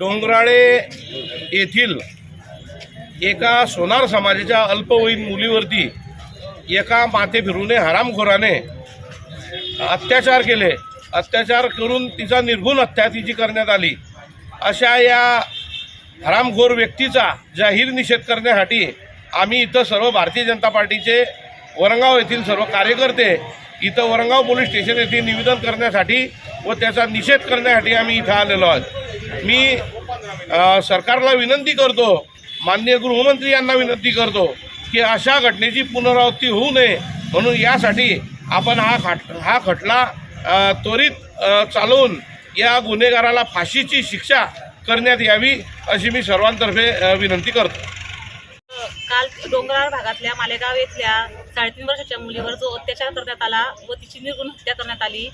डोंगराळे येथील एका सोनार समाजाच्या अल्पवयीन मुलीवरती एका माथे फिरूने हरामखोराने अत्याचार केले. अत्याचार करून तिचा निर्घुण हत्या तिची करण्यात आली. अशा या हरामखोर व्यक्तीचा जाहीर निषेध करण्यासाठी आम्ही इथं सर्व भारतीय जनता पार्टीचे वरंगाव येथील सर्व कार्यकर्ते इथं वरंगाव पोलीस स्टेशन येथे निवेदन करण्यासाठी व त्याचा निषेध करण्यासाठी आम्ही इथं आलेलो आहोत. मी सरकारला विनंती करतो माननीय गृहमंत्री यांना विनंती करतो की अशा घटनेची पुनरावृत्ती होऊ नये. म्हणून यासाठी आपण हा खट हा खटला त्वरित चालवून या गुन्हेगाराला फाशीची शिक्षा करण्यात यावी अशी मी सर्वांतर्फे विनंती करतो. काल डोंगराळ भागातल्या मालेगाव येथल्या साडेतीन वर्षाच्या मुलीवर जो अत्याचार करण्यात आला व तिची निर्गुण हत्या करण्यात आली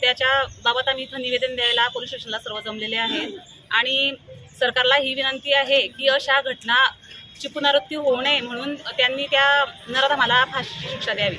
त्याच्या बाबत आम्ही इथं निवेदन द्यायला पोलीस स्टेशनला सर्व जमलेले आहेत. आणि सरकारला ही विनंती आहे की अशा घटनाची पुनरावृत्ती होऊ नये म्हणून त्यांनी त्या नराधमाला फाशीची शिक्षा द्यावी.